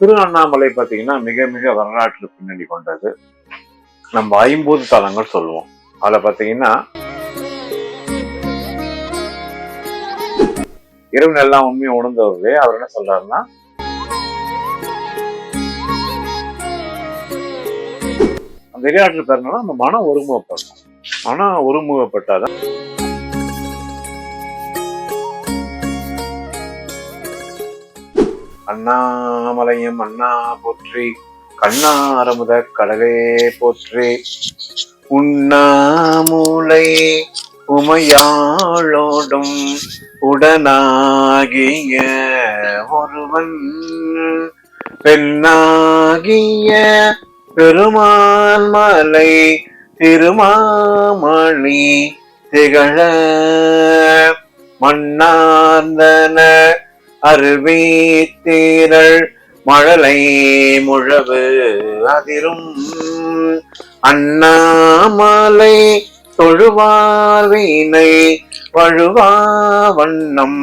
திரு அண்ணாமலை பார்த்தீங்கன்னா மிக மிக வரலாற்று பின்னணி கொண்டது. நம்ம ஐம்பது தலங்கள் சொல்லுவோம். அதுல பார்த்தீங்கன்னா இரவு எல்லாம் உண்மையை உணர்ந்தவர்களே அவர் என்ன சொல்றாருன்னா அந்த விளையாட்டு பேர்னால நம்ம மனம் ஒருமுகப்படணும் மனம் ஒருமுகப்பட்டாதான் அண்ணாமலையும் அண்ணா போற்றி கண்ணாரமுத கடலே போற்றி. உண்ணாமூலை உமையாளோடும் உடனாகிய ஒருவன் பெண்ணாகிய பெருமான் மலை திருமாமணி திகழ மண்ணார்ந்தன அருவீத்தீரள் மழலை முழவு அதிரும். அண்ணாமலை தொழுவார் வீணை வழுவா வண்ணம்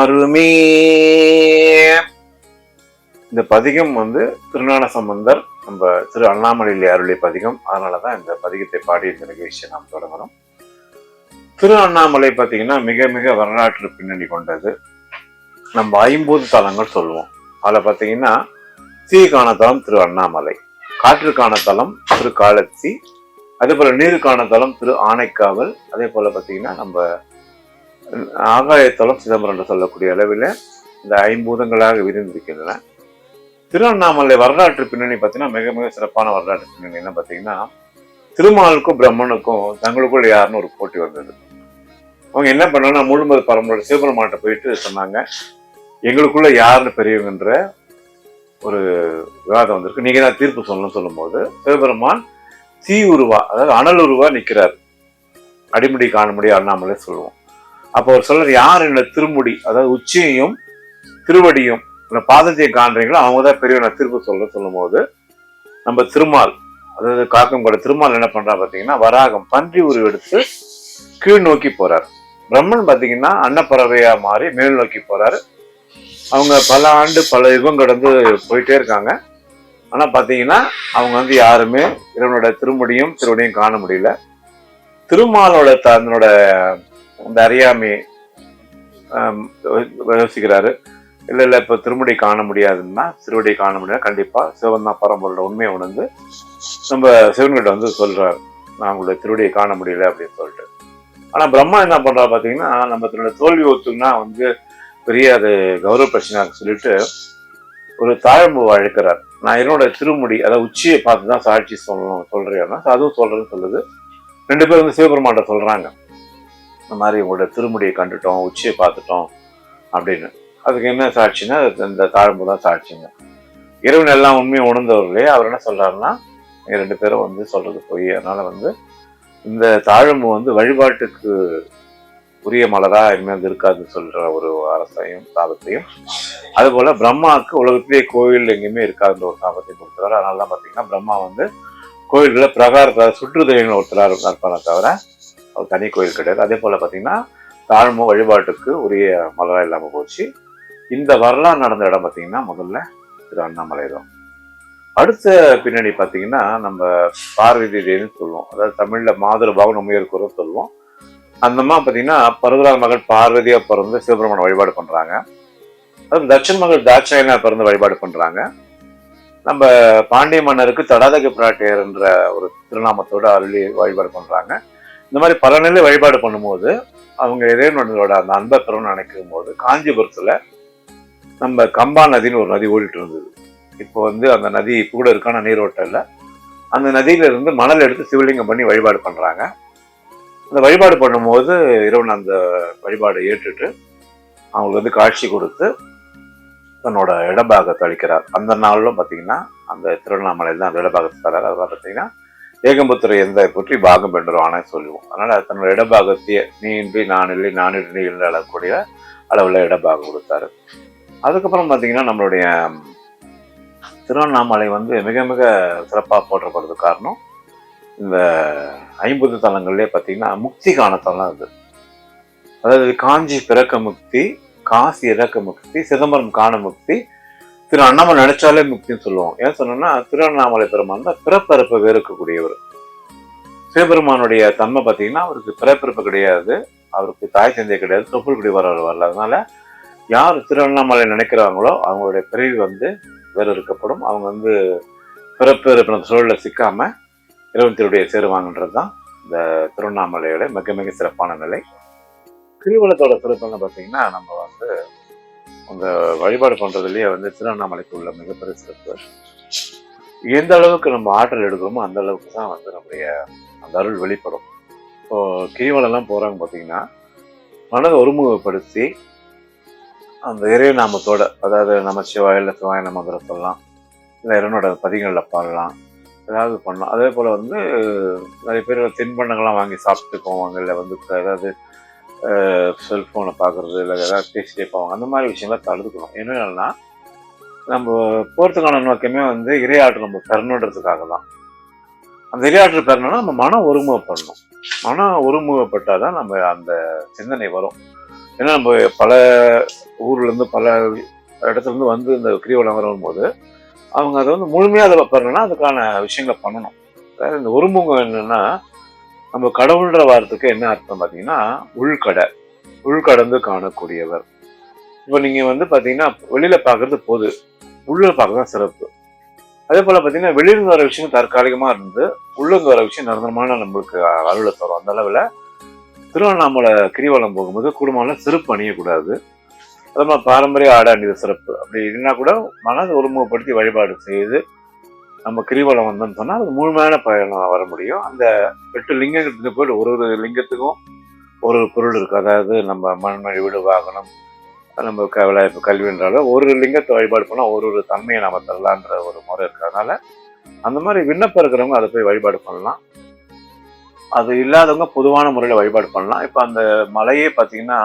அருமே. இந்த பதிகம் வந்து திருஞான சம்பந்தர் நம்ம திரு அண்ணாமலையில் அருளி பதிகம். அதனாலதான் இந்த பதிகத்தை பாடி இந்த நிகழ்ச்சியை நாம் தொடங்குறோம் திரு அண்ணாமலை பார்த்தீங்கன்னா மிக மிக வரலாற்று பின்னணி கொண்டது. நம்ம ஐம்பது தலங்கள் சொல்லுவோம். அதில் பார்த்தீங்கன்னா தீக்கான தலம் திரு அண்ணாமலை காற்றுக்கான தலம் திரு காலத்தி அதே போல நீருக்கான தலம் திரு ஆனைக்காவல் அதே போல பார்த்தீங்கன்னா நம்ம ஆகாயத்தலம் சிதம்பரம் என்று சொல்லக்கூடிய அளவில் இந்த ஐம்பூதங்களாக விரிந்திருக்கின்றன. திருவண்ணாமலை வரலாற்று பின்னணி பார்த்தீங்கன்னா மிக மிக சிறப்பான வரலாற்று பின்னணி என்ன பார்த்தீங்கன்னா திருமாலுக்கும் பிரம்மனுக்கும் தங்களுக்குள்ள யாருன்னு ஒரு போட்டி வந்தது. அவங்க என்ன பண்ணாங்கன்னா முழுமது பரம்பரோட சிவபெருமாட்ட போயிட்டு சொன்னாங்க எங்களுக்குள்ள யாருன்னு பெரியவங்கன்ற ஒரு விவாதம் வந்திருக்கு. நீங்க தான் தீர்ப்பு சொல்லணும்னு சொல்லும்போது சிவபெருமான் தீ உருவா அதாவது அனல் உருவா நிற்கிறார் அடிமுடி காணும்படி அண்ணாமலை சொல்லுவோம். அப்போ அவர் சொல்ற யார் என்ன திருமுடி? அதாவது உச்சியையும் திருவடியும் பாதத்தையும் காண்றீங்களோ அவங்க தான் பெரியவனை தீர்ப்பு சொல்ல சொல்லும்போது நம்ம திருமால் அதாவது காக்கம் கூட திருமால் என்ன பண்றா பாத்தீங்கன்னா வராகம் பன்றி உருவெடுத்து கீழ் நோக்கி போறார். பிரம்மன் பாத்தீங்கன்னா அன்னப்பறவையா மாறி மேல் நோக்கி போறாரு. அவங்க பல ஆண்டு பல யுகம் கடந்து போயிட்டே இருக்காங்க. ஆனால் பார்த்தீங்கன்னா அவங்க வந்து யாருமே இறைவனோட திருமுடியும் திருவடியும் காண முடியல. திருமாலோட தன்னோட அந்த அறியாமை யோசிக்கிறாரு. இல்லை இல்லை இப்போ திருமுடி காண முடியாதுன்னா திருவடியை காண முடியாது கண்டிப்பாக சிவன் தான் பரம்பரோட உண்மையை உணர்ந்து நம்ம சிவன்கிட்ட வந்து சொல்கிறார் நான் உங்களுடைய திருவடியை காண முடியல அப்படின்னு சொல்லிட்டு. ஆனால் பிரம்மா என்ன பண்ணுறா பார்த்தீங்கன்னா நம்ம தன்னோட தோல்வி ஒத்துனா வந்து பெரிய அது கௌரவ பிரச்சனை சொல்லிட்டு ஒரு தாழம்பு அழைக்கிறார் நான் என்னோட திருமுடி அதாவது உச்சியை பார்த்து தான் சாட்சி சொல்லணும் சொல்றேன்னா அதுவும் சொல்றேன்னு சொல்லுது. ரெண்டு பேரும் வந்து சிவபெருமாண்ட சொல்றாங்க. இந்த மாதிரி உங்களோட திருமுடியை கண்டுட்டோம் உச்சியை பார்த்துட்டோம் அப்படின்னு. அதுக்கு என்ன சாட்சின்னா அது இந்த தாழம்பு தான் சாட்சிங்க. இரவு எல்லாம் உண்மையை உணர்ந்தவர்களே அவர் என்ன சொல்றாருன்னா ரெண்டு பேரும் வந்து சொல்றது போய். அதனால வந்து இந்த தாழம்பு வந்து வழிபாட்டுக்கு உரிய மலரா இனிமேல் இருக்காதுன்னு சொல்ற ஒரு அரசையும் சாபத்தையும். அதுபோல பிரம்மாவுக்கு உலகத்திலேயே கோயில் எங்கேயுமே இருக்காதுன்ற ஒரு சாபத்தையும் கொடுத்துறாரு அதனால தான் பார்த்தீங்கன்னா பிரம்மா வந்து கோயில்களை பிரகாரத்தை சுற்றுதெய்வங்கள் ஒருத்தராக இருப்பாரே தவிர அவர் தனி கோயில் கிடையாது. அதே போல பார்த்தீங்கன்னா தாழ்மோ வழிபாட்டுக்கு உரிய மலரா இல்லாமல் போச்சு. இந்த வரலாறு நடந்த இடம் பார்த்தீங்கன்னா முதல்ல திரு அண்ணாமலை தான். அடுத்த பின்னணி பார்த்தீங்கன்னா நம்ம பார்வதி தேவின்னு சொல்லுவோம். அதாவது தமிழில் தமிழ்ல மாதுரபாவன் உமையர்க்குறோம் சொல்லுவோம். அந்த அம்மா பார்த்தீங்கன்னா பரதுராஜ் மகள் பார்வதியா பிறந்து சிவபெருமான வழிபாடு பண்றாங்க. அதுவும் தட்சன் மகள் தாட்சாயனா பிறந்து வழிபாடு பண்றாங்க. நம்ம பாண்டிய மன்னருக்கு தடாதக பிராட்டியர் என்ற ஒரு திருநாமத்தோட அருளி வழிபாடு பண்றாங்க. இந்த மாதிரி பல நிலை வழிபாடு பண்ணும்போது அவங்க இறைவனோட அந்த அன்பை பெறணும்னு நினைக்கும் போது காஞ்சிபுரத்துல நம்ம கம்பா நதின்னு ஒரு நதி ஓடிட்டு இருந்தது. இப்போ வந்து அந்த நதி இப்போ கூட இருக்கான நீரோட்டம் இல்லை அந்த நதியில இருந்து மணல் எடுத்து சிவலிங்கம் பண்ணி வழிபாடு பண்றாங்க. அந்த வழிபாடு பண்ணும்போது இறைவன் அந்த வழிபாடை ஏற்றுட்டு அவங்களுக்கு வந்து காட்சி கொடுத்து தன்னோட இடபாகத்தை அளிக்கிறார். அந்த நாளிலும் பார்த்தீங்கன்னா அந்த திருவண்ணாமலையில் தான் அந்த இடபாகத்தை தரார் அதெல்லாம் பார்த்தீங்கன்னா ஏகம்புத்திரை எந்த பற்றி பாகம் பெற்றுவானே சொல்லுவோம். அதனால் தன்னோட இடபாகத்தையே நீ இன்றி நான் இல்லை நான் என்று அளக்கூடிய அளவில் இடபாகம் கொடுத்தாரு. அதுக்கப்புறம் பார்த்தீங்கன்னா நம்மளுடைய திருவண்ணாமலை வந்து மிக மிக சிறப்பாக போற்றப்படுறது காரணம் இந்த ஐம்பது தலங்கள்லேயே பார்த்தீங்கன்னா முக்திக்கான தலம் அது. அதாவது காஞ்சி பிறக்க முக்தி காசி இறக்க முக்தி சிதம்பரம் காண முக்தி திரு அண்ணாமலை நினைச்சாலே முக்தின்னு சொல்லுவோம். ஏன் சொன்னோம்னா திருவண்ணாமலை பெருமான் தான் பிறப்பிறப்பை வேறுக்கக்கூடியவர். சிவபெருமானுடைய தன்மை பார்த்தீங்கன்னா அவருக்கு பிறப்பிறப்பு கிடையாது. அவருக்கு தாய் தந்தை கிடையாது தொப்புள் குடி வர வரல அதனால யார் திருவண்ணாமலை நினைக்கிறாங்களோ அவங்களுடைய பிறவி வந்து வேறு இருக்கப்படும் அவங்க வந்து பிறப்பிறப்பின சூழலில் சிக்காமல் சிக்காம இறைவத்தினுடைய சேருவாங்கன்றது தான் இந்த திருவண்ணாமலையோட மிக மிக சிறப்பான நிலை. கிரிவலத்தோட சிறப்புன்னு பார்த்தீங்கன்னா நம்ம வந்து அந்த வழிபாடு பண்றதுலயே வந்து திருவண்ணாமலைக்கு உள்ள மிகப்பெரிய சிறப்பு. எந்த அளவுக்கு நம்ம ஆற்றல் எடுக்கிறோமோ அந்த அளவுக்கு தான் வந்து நம்முடைய அந்த அருள் வெளிப்படும். இப்போ கிரிவலம்லாம் போறாங்க பார்த்தீங்கன்னா மனதை ஒருமுகப்படுத்தி அந்த இறை நாமத்தோட அதாவது நம்ம சிவாய இல்லை சிவாய மந்திரம் சொல்லலாம் இல்லை இறைவனோட பதிகளில் பாடலாம். ஏதாவது பண்ணலாம். அதே போல் வந்து நிறைய பேர் தின்பண்டங்கள்லாம் வாங்கி சாப்பிட்டு போவாங்க இல்லை வந்து ஏதாவது செல்ஃபோனை பார்க்குறது இல்லை ஏதாவது பேசிட்டே போவாங்க அந்த மாதிரி விஷயங்களை தடுத்துக்கணும் என்னென்னா நம்ம போகிறதுக்கான நோக்கமே வந்து இரையாற்று நம்ம பெறணுன்றதுக்காக தான். அந்த இரையாற்று பெறணும்னா நம்ம மனம் ஒருமுகப்படணும். மனம் ஒருமுகப்பட்டால் தான் நம்ம அந்த சிந்தனை வரும். ஏன்னா நம்ம பல ஊர்லேருந்து பல இடத்துலேருந்து வந்து இந்த கிரிவலம் வரும்போது அவங்க அதை வந்து முழுமையாக அதை பெறணும்னா அதுக்கான விஷயங்களை பண்ணணும். அதாவது இந்த ஒருமுகம் என்னன்னா நம்ம கடவுள்ன்ற வார்த்தைக்கு என்ன அர்த்தம் பார்த்தீங்கன்னா உள்கடை. உள்கடந்து காணக்கூடியவர். இப்போ நீங்கள் வந்து பார்த்தீங்கன்னா வெளியில் பார்க்கறது போது. உள்ள பார்க்கறது சிறப்பு. அதே போல் பார்த்தீங்கன்னா வெளியிருந்து வர விஷயம் தற்காலிகமாக இருந்து உள்ளிருந்து வர விஷயம் நிரந்தரமான நம்மளுக்கு அருளை தரும். அந்த அளவில் திருவண்ணாமலை கிரிவலம் போகும்போது குடும்பம்லாம் செருப்பு அணியக்கூடாது. அது மாதிரி பாரம்பரிய ஆடாண்டியது சிறப்பு. அப்படி இல்லைன்னா கூட மனதை ஒருமுகப்படுத்தி வழிபாடு செய்து நம்ம கிரிவலம் வந்தோம்னு சொன்னால் அது முழுமையான பயணம் வர முடியும். அந்த எட்டு லிங்கத்துக்கு போயிட்டு ஒரு ஒரு லிங்கத்துக்கும் ஒரு ஒரு பொருள் இருக்குது அதாவது நம்ம மண்மணி வீடு வாகனம் நம்ம கவலை இப்போ கல்வின்றாலும் ஒரு ஒரு லிங்கத்தை வழிபாடு பண்ணால் ஒரு ஒரு தன்மையை நம்ம தரலான்ற ஒரு முறை இருக்கு. அந்த மாதிரி விண்ணப்பம் இருக்கிறவங்க அதை போய் வழிபாடு பண்ணலாம். அது இல்லாதவங்க பொதுவான முறையில் வழிபாடு பண்ணலாம். இப்போ அந்த மலையே பார்த்தீங்கன்னா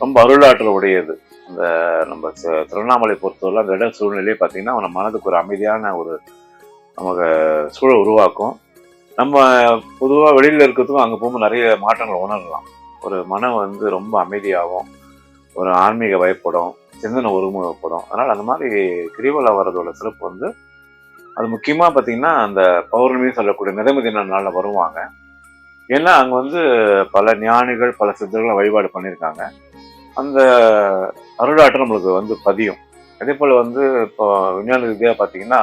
ரொம்ப அருளாற்றல் உடையது அந்த நம்ம திருவண்ணாமலை பொறுத்தவரை அந்த இட சூழ்நிலையே பார்த்தீங்கன்னா நம்ம மனதுக்கு ஒரு அமைதியான ஒரு நமக்கு சூழல் உருவாக்கும். நம்ம பொதுவாக வெளியில் இருக்கிறதுக்கும் அங்கே போகும்போது நிறைய மாற்றங்கள் உணரலாம். ஒரு மனம் வந்து ரொம்ப அமைதியாகும். ஒரு ஆன்மீக பயப்படும் சிந்தனை ஒருமுகப்படும். அதனால் அந்த மாதிரி கிரிவலம் வர்றதோட சிறப்பு வந்து அது முக்கியமாக பார்த்தீங்கன்னா அந்த பௌர்ணமின்னு சொல்லக்கூடிய மிதமதின நாளில் வருவாங்க. ஏன்னா அங்கே வந்து பல ஞானிகள் பல சித்தர்களை வழிபாடு பண்ணியிருக்காங்க. அந்த அருளாட்டம் நம்மளுக்கு வந்து பதியும். அதே போல் வந்து இப்போ விஞ்ஞான ரீதியாக பார்த்தீங்கன்னா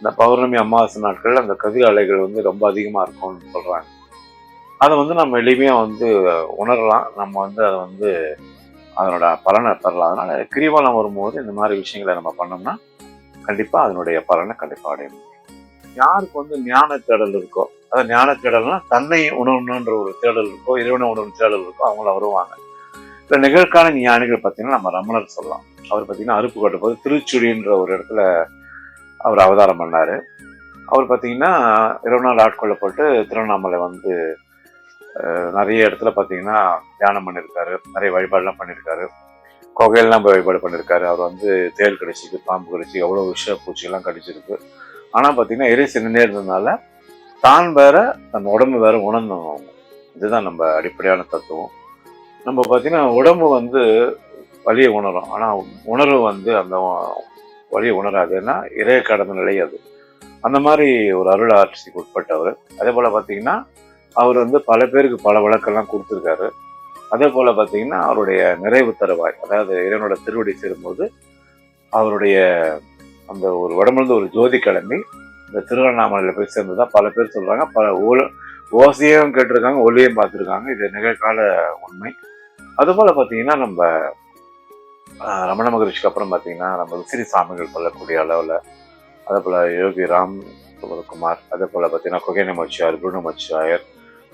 இந்த பௌர்ணமி அமாவாசை நாட்கள் அந்த கதிர் அலைகள் வந்து ரொம்ப அதிகமாக இருக்கும்னு சொல்கிறாங்க அதை வந்து நம்ம எளிமையாக வந்து உணரலாம். நம்ம வந்து அதை வந்து அதனோட பலனை பெறலாம் அதனால் கிரிவலம் வரும்போது இந்த மாதிரி விஷயங்களை நம்ம பண்ணோம்னா கண்டிப்பாக அதனுடைய பலனை கண்டிப்பாக அடைய முடியும் யாருக்கு வந்து ஞான தேடல் இருக்கோ அதாவது ஞான தேடல்னா தன்னை உணரணுன்ற ஒரு தேடல் இருக்கோ இறைவனை உணரும் தேடல் இருக்கோ அவங்கள வருவாங்க. இந்த நிகழ்கால ஞானிகள் பார்த்தீங்கன்னா நம்ம ரமணர் சொல்லலாம். அவர் பார்த்தீங்கன்னா அருப்பு போது திருச்சுடின்ற ஒரு இடத்துல அவர் அவதாரம் பண்ணார். அவர் பார்த்தீங்கன்னா இருபது நாள் ஆட்கொள்ளப்பட்டு திருவண்ணாமலை வந்து நிறைய இடத்துல பார்த்தீங்கன்னா தியானம் பண்ணியிருக்காரு நிறைய வழிபாடுலாம் பண்ணியிருக்காரு குகையெல்லாம் போய் வழிபாடு பண்ணியிருக்காரு அவர் வந்து தேல் கடிச்சிருக்கு பாம்பு கடிச்சு எவ்வளோ விஷ பூச்சிகள்லாம் கடிச்சிருக்கு. ஆனால் பார்த்தீங்கன்னா இறை சின்னே இருந்ததுனால தான் வேற நம்ம உடம்பு வேற உணர்ந்தவங்க இதுதான் நம்ம அடிப்படையான தத்துவம். நம்ம பார்த்தீங்கன்னா உடம்பு வந்து வலியை உணரும். ஆனால் உணர்வு வந்து அந்த வலியை உணராதுன்னா இறைய கடந்த நிலை அது. அந்த மாதிரி ஒரு அருள் ஆட்சிக்கு உட்பட்டவர். அதே போல் பார்த்தீங்கன்னா அவர் வந்து பல பேருக்கு பல வழக்கெல்லாம் கொடுத்துருக்காரு. அதே போல் பார்த்தீங்கன்னா அவருடைய நிறைவு தருவாய். அதாவது இறைவனோட திருவடி சேரும்போது அவருடைய அந்த ஒரு உடம்புலேருந்து ஒரு ஜோதி கிளம்பி இந்த திருவண்ணாமலையில் போய் சேர்ந்ததா பல பேர் சொல்கிறாங்க பல ஓல ஓசையும் கேட்டிருக்காங்க ஒளியும் பார்த்துருக்காங்க. இது நிகழ்கால உண்மை. அதுபோல் பார்த்தீங்கன்னா நம்ம ரமண மகரிஷிக்கு அப்புறம் பார்த்தீங்கன்னா நம்ம விசிறி சாமிகள் சொல்லக்கூடிய அளவில் அதே போல் யோகி ராம் குமார் அதே போல் பார்த்தீங்கன்னா குகை நமச்சியார்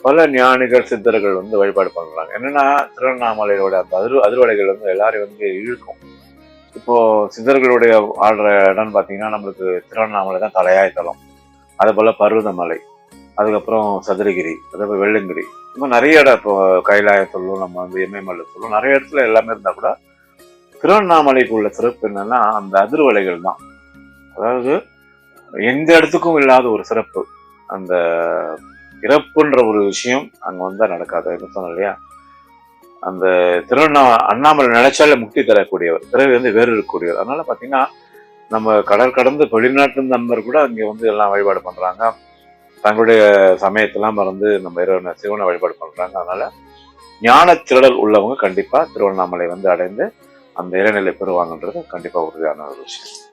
பல ஞானிகள் சித்தர்கள் வந்து வழிபாடு பண்ணுறாங்க என்னென்னா திருவண்ணாமலையோட அந்த அதிர் அதிர்வலைகள் வந்து எல்லாரையும் வந்து இழுக்கும். இப்போது சித்தர்களுடைய ஆடுற இடம்னு பார்த்தீங்கன்னா நம்மளுக்கு திருவண்ணாமலை தான் தலையாய் தலம். அதே போல் பர்வதமலை. அதுக்கப்புறம் சதுரகிரி அதே வெள்ளங்கிரி. இன்னும் நிறைய இடம் இப்போ கைலாய நம்ம வந்து எம்எம்எல்ஏ சொல்லும் நிறைய இடத்துல எல்லாமே இருந்தால் கூட திருவண்ணாமலைக்கு உள்ள சிறப்பு என்னன்னா அந்த அதிர்வலைகள் தான். அதாவது எந்த இடத்துக்கும் இல்லாத ஒரு சிறப்பு. அந்த இறப்புன்ற ஒரு விஷயம் அங்கே வந்தால் நடக்காது என்ன சொன்னோம் இல்லையா? அந்த திருவண்ணா அண்ணாமலை நினைச்சாலே முக்தி தரக்கூடியவர் திறவி வந்து வேறு இருக்கக்கூடியவர் அதனால பார்த்தீங்கன்னா நம்ம கடல் கடந்து வெளிநாட்டு நண்பர் கூட அங்கே வந்து எல்லாம் வழிபாடு பண்ணுறாங்க தங்களுடைய சமயத்தெல்லாம் மறந்து நம்ம இறைவனை சிவனை வழிபாடு பண்றாங்க. அதனால ஞான திரடல் உள்ளவங்க கண்டிப்பா திருவண்ணாமலை வந்து அடைந்து அந்த இறைநிலை பெறுவாங்கன்றது கண்டிப்பா உறுதியான ஒரு விஷயம்.